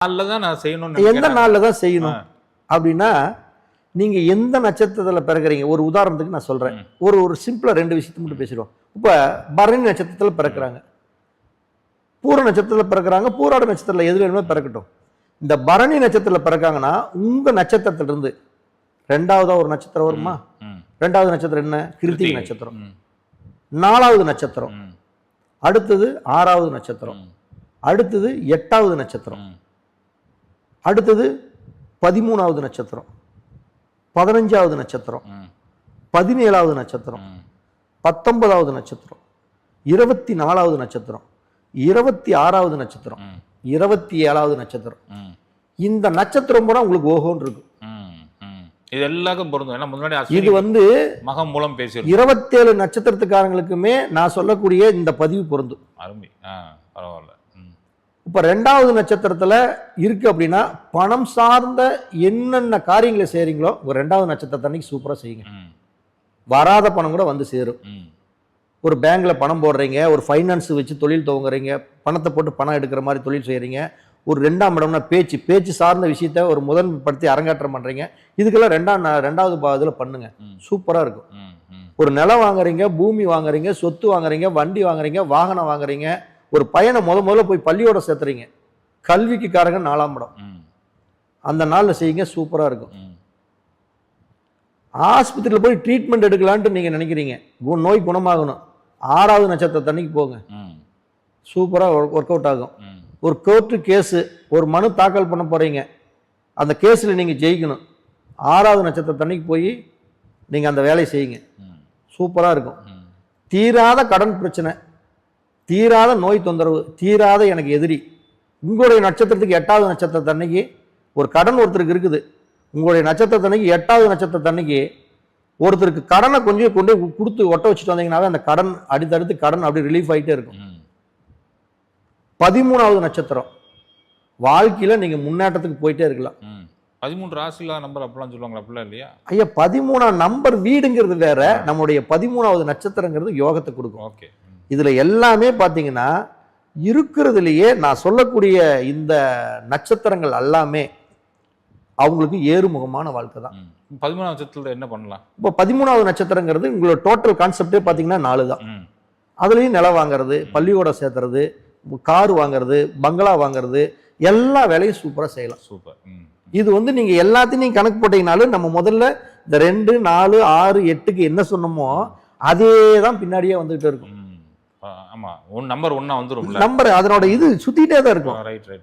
நாள்ல தான் நான் செய்யணும்னு எந்த. நாளில் தான் செய்யணும். அப்படின்னா நீங்க எந்த நட்சத்திரத்துல பிறக்குறீங்க ஒரு உதாரணத்துக்கு நான் சொல்றேன் ம். ஒரு ஒரு சிம்பிளா ரெண்டு விஷயத்தை மட்டும் பேசிடுவோம் இப்ப பரணி நட்சத்திரத்துல பிறக்குறாங்க பூர நட்சத்திரத்துல பிறக்குறாங்க பூராட நட்சத்திரத்துல எது வேணுமோ பிறக்கட்டும் இந்த பரணி நட்சத்திரத்துல பிறக்காங்கன்னா உங்க நட்சத்திரத்துல இருந்து ரெண்டாவதா ஒரு நட்சத்திரம் வருமா. ரெண்டாவது நட்சத்திரம் என்ன கிருத்திகை. நட்சத்திரம். நாலாவது நட்சத்திரம். அடுத்தது ஆறாவது நட்சத்திரம். அடுத்தது எட்டாவது நட்சத்திரம். அடுத்தது பதிமூணாவது நட்சத்திரம். பதினஞ்சாவது நட்சத்திரம். பதினேழாவது நட்சத்திரம். பத்தொன்பதாவது நட்சத்திரம். இருபத்தி நாலாவது நட்சத்திரம். இருபத்தி ஆறாவது நட்சத்திரம். இருபத்தி ஏழாவது நட்சத்திரம். இந்த நட்சத்திரம் பூரா உங்களுக்கு ஓஹோன்னு இருக்கும். இது எல்லாருக்கும் பொருந்தும். ஏன்னா முன்னாடி இது வந்து மகம் மூலம் பேசியிருக்கோம் இருபத்தேழு நட்சத்திரத்துக்காரங்களுக்குமே நான் சொல்லக்கூடிய இந்த பதிவு பொருந்தும். அருமை. பரவாயில்ல. இப்ப ரெண்டாவது நட்சத்திரத்துல இருக்கு அப்படின்னா பணம் சார்ந்த என்னென்ன காரியங்களை செய்றீங்களோ ஒரு ரெண்டாவது நட்சத்திரத்தை அன்னைக்கு சூப்பரா செய்யுங்க. வராத பணம் கூட வந்து சேரும். ஒரு பேங்க்ல பணம் போடுறீங்க ஒரு ஃபைனான்ஸ் வச்சு தொழில் துவங்குறீங்க பணத்தை போட்டு பணம் எடுக்கிற மாதிரி தொழில் செய்றீங்க ஒரு ரெண்டாம் இடம்னா பேச்சு பேச்சு சார்ந்த விஷயத்த ஒரு முதன்மைப்படுத்தி அரங்கேற்றம் பண்றீங்க இதுக்கெல்லாம் ரெண்டாம் ரெண்டாவது பாகத்தில் பண்ணுங்க ம். சூப்பரா இருக்கும். ஒரு நிலம் வாங்குறீங்க பூமி வாங்குறீங்க சொத்து வாங்குறீங்க வண்டி வாங்குறீங்க வாகனம் வாங்குறீங்க ஒரு பையனை முத முதல்ல போய் பள்ளியோட சேர்த்துறீங்க கல்விக்கு காரங்க நாலாம் இடம். அந்த நாள்ல செய்யுங்க சூப்பரா இருக்கும். ஆஸ்பத்திரியில் போய் ட்ரீட்மெண்ட் எடுக்கலான்ட்டு நீங்க நினைக்கிறீங்க நோய் குணமாகணும் ஆறாவது நட்சத்திரத்தன்னைக்கு போங்க ம். சூப்பரா ஒர்க் அவுட் ஆகும். ஒரு கோர்ட்டு கேஸு ஒரு மனு தாக்கல் பண்ண போறீங்க அந்த கேஸில் நீங்க ஜெயிக்கணும் ஆறாவது நட்சத்திரத்தன்னைக்கு போய் நீங்க அந்த வேலையை செய்யுங்க ம். சூப்பரா இருக்கும். தீராத கடன் பிரச்சனை தீராத நோய் தொந்தரவு தீராத எனக்கு எதிரி. உங்களுடைய நட்சத்திரத்துக்கு எட்டாவது நட்சத்திரத்தன்னைக்கு ஒரு கடன் ஒருத்தருக்கு இருக்குது. உங்களுடைய நட்சத்திரத்தன்னைக்கு எட்டாவது நட்சத்திரத்தன்னைக்கு ஒருத்தருக்கு கடனை கொஞ்சம் கொண்டு கொடுத்து ஒட்ட வச்சுட்டு வந்தீங்கன்னாவே அந்த கடன் அடுத்தடுத்து கடன் அப்படி ரிலீஃப் ஆகிட்டே இருக்கும். பதிமூணாவது நட்சத்திரம். வாழ்க்கையில நீங்க முன்னேற்றத்துக்கு போயிட்டே இருக்கலாம். ம். பதிமூன்று ராசிலா நம்பர் அப்படிலாம் சொல்லுவாங்களா? அப்படிலாம் இல்லையா? ஐயா பதிமூணாம் நம்பர் வீடுங்கிறது வேற நம்முடைய பதிமூணாவது நட்சத்திரங்கிறது யோகத்தை கொடுக்கும். ஓகே. இதுல எல்லாமே பாத்தீங்கன்னா இருக்கிறதுலயே நான் சொல்லக்கூடிய இந்த நட்சத்திரங்கள் எல்லாமே அவங்களுக்கு ஏறுமுகமான வாழ்க்கை தான். பதிமூணாம் வருஷத்துல என்ன பண்ணலாம்? இப்போ பதிமூணாவது நட்சத்திரங்கிறது உங்களோட டோட்டல் கான்செப்டே பார்த்தீங்கன்னா நாலு தான். அதுலேயும் நிலம் வாங்குறது பள்ளிக்கூடம் சேர்த்துறது கார் வாங்குறது பங்களா வாங்குறது எல்லா வேலையும் சூப்பராக செய்யலாம். சூப்பர். இது வந்து நீங்க எல்லாத்தையும் நீங்க கணக்கு போட்டீங்கனாலும் நம்ம முதல்ல இந்த ரெண்டு நாலு ஆறு எட்டுக்கு என்ன சொன்னோமோ அதே தான் பின்னாடியே வந்துகிட்டு இருக்கும். ஆமா ஒன் நம்பர் ஒன்னா வந்துரும்ல. நம்பர் அதனோட இது சுத்திட்டே தான் இருக்கும். Right right